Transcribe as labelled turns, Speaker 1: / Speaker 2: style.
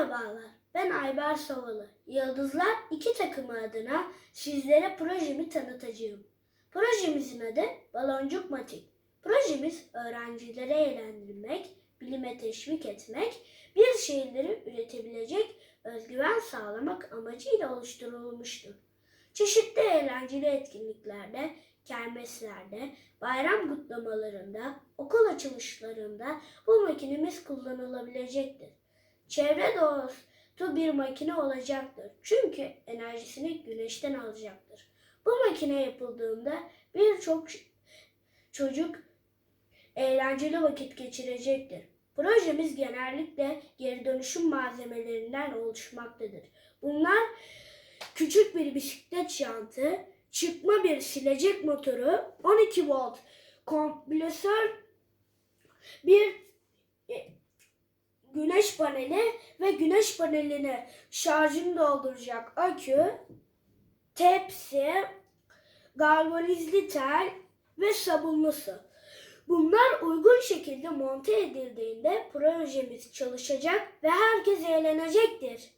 Speaker 1: Merhabalar, ben Ayber Savalı. Yıldızlar iki takımı adına sizlere projemi tanıtacağım. Projemizin adı Baloncuk Matik. Projemiz öğrencileri eğlendirmek, bilime teşvik etmek, bir şeyleri üretebilecek özgüven sağlamak amacıyla oluşturulmuştur. Çeşitli eğlenceli etkinliklerde, kermeslerde, bayram kutlamalarında, okul açılışlarında bu makinemiz kullanılabilecektir. Çevre dostu bir makine olacaktır. Çünkü enerjisini güneşten alacaktır. Bu makine yapıldığında birçok çocuk eğlenceli vakit geçirecektir. Projemiz genellikle geri dönüşüm malzemelerinden oluşmaktadır. Bunlar küçük bir bisiklet jantı, çıkma bir silecek motoru, 12 volt kompresör, bir güneş paneli ve güneş paneline şarjını dolduracak akü, tepsi, galvanizli tel ve sabunlu su. Bunlar uygun şekilde monte edildiğinde projemiz çalışacak ve herkes eğlenecektir.